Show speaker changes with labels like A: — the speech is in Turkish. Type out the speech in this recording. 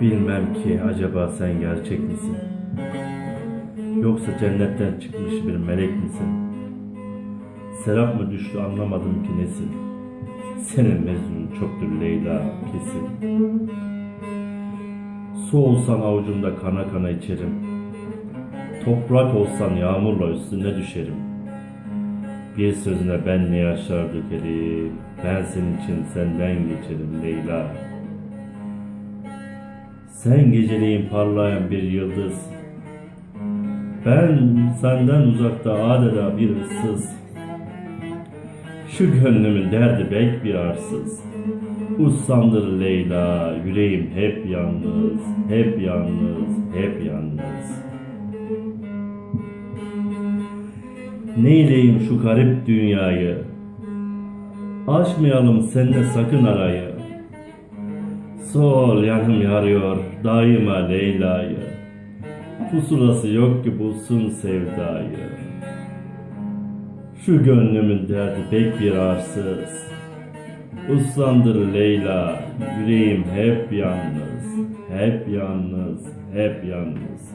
A: Bilmem ki acaba sen gerçek misin? Yoksa cennetten çıkmış bir melek misin? Serap mı düştü anlamadım ki nesin? Senin mezunun çoktur Leyla kesin. Su olsan avucumda kana kana içerim. Toprak olsan yağmurla üstüne düşerim. Bir sözüne ben ne yaşlar dökerim. Ben senin için senden geçerim Leyla. Sen geceleyin parlayan bir yıldız. Ben senden uzakta adeta bir ıssız. Şu gönlümün derdi bek bir arsız. Ussandır Leyla, yüreğim hep yalnız, hep yalnız, hep yalnız. Neyleyim şu garip dünyayı? Aşmayalım seninle sakın arayı. Sol yanım yarıyor daima Leyla'yı. Pusulası yok ki bulsun sevdayı. Şu gönlümün derdi pek bir arsız. Uslandır Leyla, yüreğim hep yalnız, hep yalnız, hep yalnız.